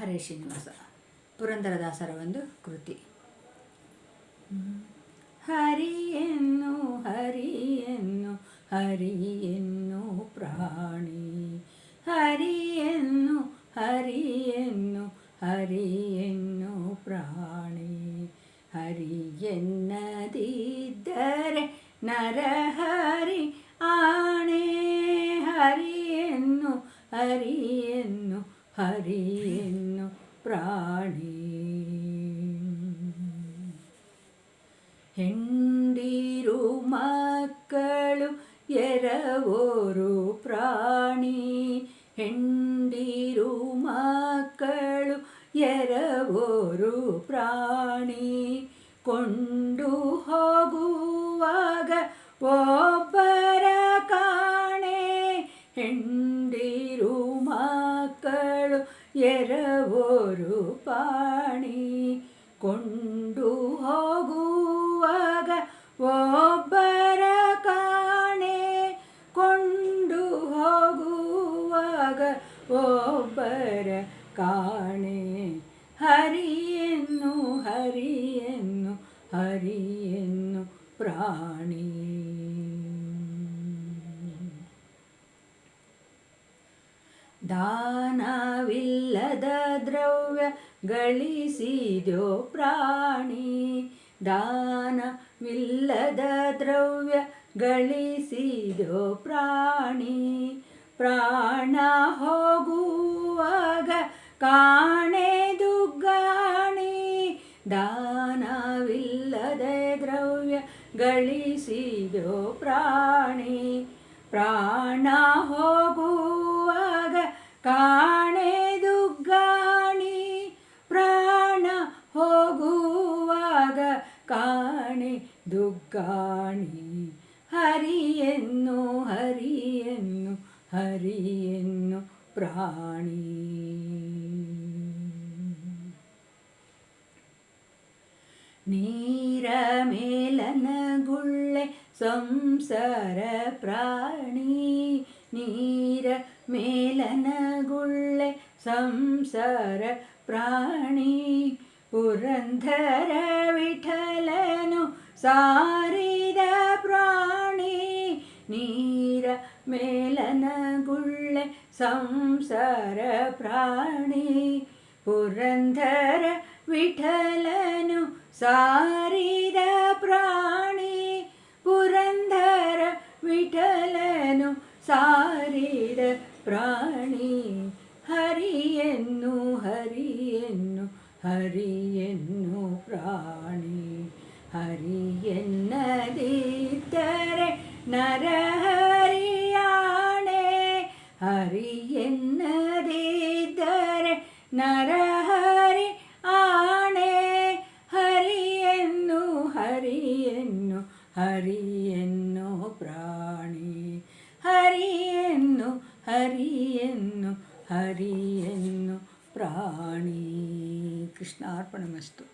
ಹರೇ ಶ್ರೀನಿವಾಸ ಪುರಂದರದಾಸರ ಒಂದು ಕೃತಿ ಹರಿಯನ್ನು ಹರಿಯನ್ನು ಹರಿಯನ್ನು ಪ್ರಾಣಿ ಹರಿಯನ್ನು ಹರಿಯನ್ನು ಹರಿಯನ್ನು ಪ್ರಾಣಿ ಹರಿಯನ್ನದಿದ್ದರೆ ನರಹರಿ ಆಣೆ ಹರಿಯನ್ನು ಹರಿಯನ್ನು ಹರಿಯನ್ನು ಪ್ರಾಣಿ ಹೆಂಡಿರು ಮಕ್ಕಳು ಎರವೋರು ಪ್ರಾಣಿ ಹೆಂಡಿರು ಮಕ್ಕಳು ಎರವೋರು ಪ್ರಾಣಿ ಕೊಂಡು ಹೋಗುವಾಗ ಒಬ್ಬರ ಎರವೋರು ಪಾಣಿ ಕೊಂಡು ಹೋಗುವಾಗ ಒಬ್ಬರ ಕಾಣೆ ಕೊಂಡು ಹೋಗುವಾಗ ಒಬ್ಬರ ಕಾಣೆ ಹರಿಯನ್ನು ಹರಿಯನ್ನು ಹರಿಯನ್ನು ಪ್ರಾಣಿ ದಾನವಿಲ್ಲದ ದ್ರವ್ಯ ಗಳಿಸಿದೋ ಪ್ರಾಣಿ, ದಾನವಿಲ್ಲದ ದ್ರವ್ಯ ಗಳಿಸಿದೋ ಪ್ರಾಣಿ, ಪ್ರಾಣ ಹೋಗುವಾಗ ಕಾಣೆ ದುಗ್ಗಾಣಿ, ದಾನವಿಲ್ಲದ ದ್ರವ್ಯ ಗಳಿಸಿದೋ ಪ್ರಾಣಿ, ಪ್ರಾಣ ಹೋಗುವಾಗ കാണി. ഹരിയെന്നു ഹരിയെന്നു ഹരിയെന്നു പ്രാണി. നീരമേലനഗുള്ളെ സംസാര പ്രാണി നീര മേലനഗുള്ളെ സംസാര പ്രാണി പുരന്ധര വിഠല ಸಾರಿದ ಪ್ರಾಣಿ ನೀರ ಮೇಲನ ಗುಳ್ಳೆ ಸಂಸಾರ ಪ್ರಾಣಿ ಪುರಂದರ ವಿಠಲನು ಸಾರಿದ ಪ್ರಾಣಿ ಪುರಂದರ ವಿಠಲನು ಸಾರಿದ ಪ್ರಾಣಿ ಹರಿಯನ್ನು ಹರಿಯನ್ನು ಹರಿಯನ್ನು ಪ್ರಾಣಿ ഹരിയെന്നതീത്തരെ നരഹരിയാണേ. ഹരിയെന്നതീത്തരെ നരഹരി ആണേ ഹരിയെന്നു ഹരിയെന്നു ഹരിയെന്നു പ്രാണി. ഹരിയെന്നു ഹരിയെന്നു ഹരിയെന്നു പ്രാണി. കൃഷ്ണാർപ്പണമസ്തു.